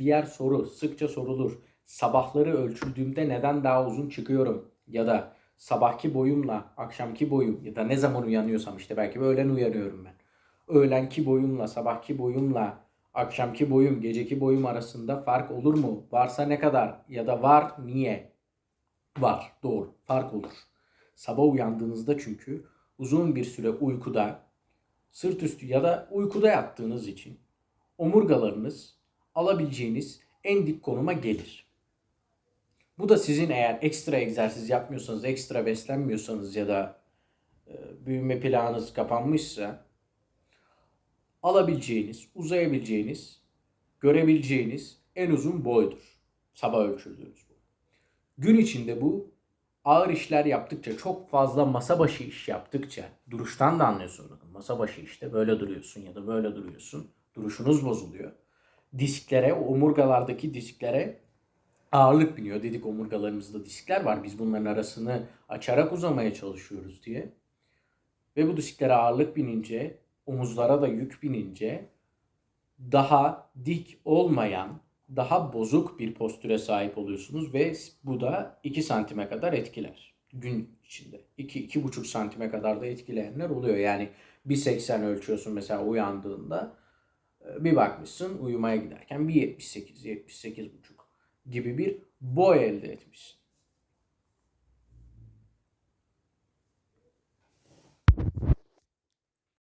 Diğer soru sıkça sorulur. Sabahları ölçüldüğümde neden daha uzun çıkıyorum? Ya da sabahki boyumla akşamki boyum ya da ne zaman uyanıyorsam işte belki öğlen uyanıyorum ben. Öğlenki boyumla sabahki boyumla akşamki boyum, geceki boyum arasında fark olur mu? Varsa ne kadar ya da var niye? Var, doğru. Fark olur. Sabah uyandığınızda çünkü uzun bir süre uykuda, sırt üstü ya da uykuda yattığınız için omurgalarınız alabileceğiniz en dik konuma gelir. Bu da sizin eğer ekstra egzersiz yapmıyorsanız, ekstra beslenmiyorsanız ya da e, büyüme planınız kapanmışsa alabileceğiniz, uzayabileceğiniz, görebileceğiniz en uzun boydur. Sabah ölçüldüğünüz boy. Gün içinde bu ağır işler yaptıkça, çok fazla masa başı iş yaptıkça, duruştan da anlıyorsun. Bakın masa başı işte böyle duruyorsun ya da böyle duruyorsun. Duruşunuz bozuluyor. Disklere, omurgalardaki disklere ağırlık biniyor. Dedik omurgalarımızda diskler var. Biz bunların arasını açarak uzamaya çalışıyoruz diye. Ve bu disklere ağırlık binince, omuzlara da yük binince daha dik olmayan, daha bozuk bir postüre sahip oluyorsunuz ve bu da 2 santime kadar etkiler gün içinde. 2-2,5 santime kadar da etkileyenler oluyor. Yani 1.80 ölçüyorsun mesela uyandığında bir bakmışsın uyumaya giderken 1.78, 78,5 gibi bir boy elde etmişsin.